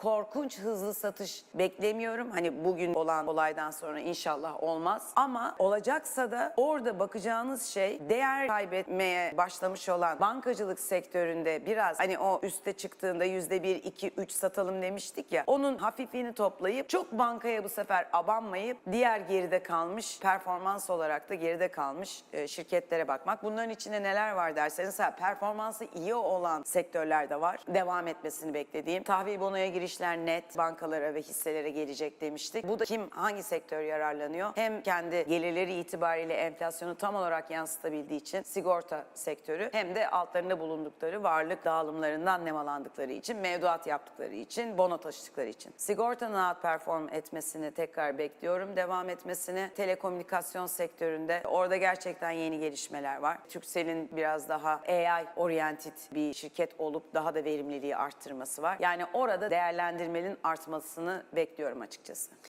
korkunç hızlı satış beklemiyorum. Hani bugün olan olaydan sonra inşallah olmaz. Ama olacaksa da orada bakacağınız şey değer kaybetmeye başlamış olan bankacılık sektöründe biraz hani o üste çıktığında yüzde bir, iki, üç satalım demiştik ya. Onun hafifliğini toplayıp çok bankaya bu sefer abanmayıp diğer geride kalmış performans olarak da geride kalmış e, şirketlere bakmak. Bunların içinde neler var derseniz performansı iyi olan sektörler de var. Devam etmesini beklediğim. Tahvil bonoya girişler net bankalara ve hisselere gelecek demiştik. Bu da kim hangi sektör yararlanıyor? Hem kendi gelirleri itibariyle enflasyonu tam olarak yansıtabildiği için sigorta sektörü hem de altlarında bulundukları varlık dağılımlarından nemalandıkları için, mevduat yaptıkları için, bono taşıdıkları için. Sigortanın outperform etmesini tekrar bekliyorum. Devam etmesini telekomünikasyon sektöründe orada gerçekten yeni gelişmeler var. Turkcell'in biraz daha AI oriented bir şirket olup daha da verimliliği arttırması var. Yani orada değerlendirmenin artmasını bekliyorum açıkçası.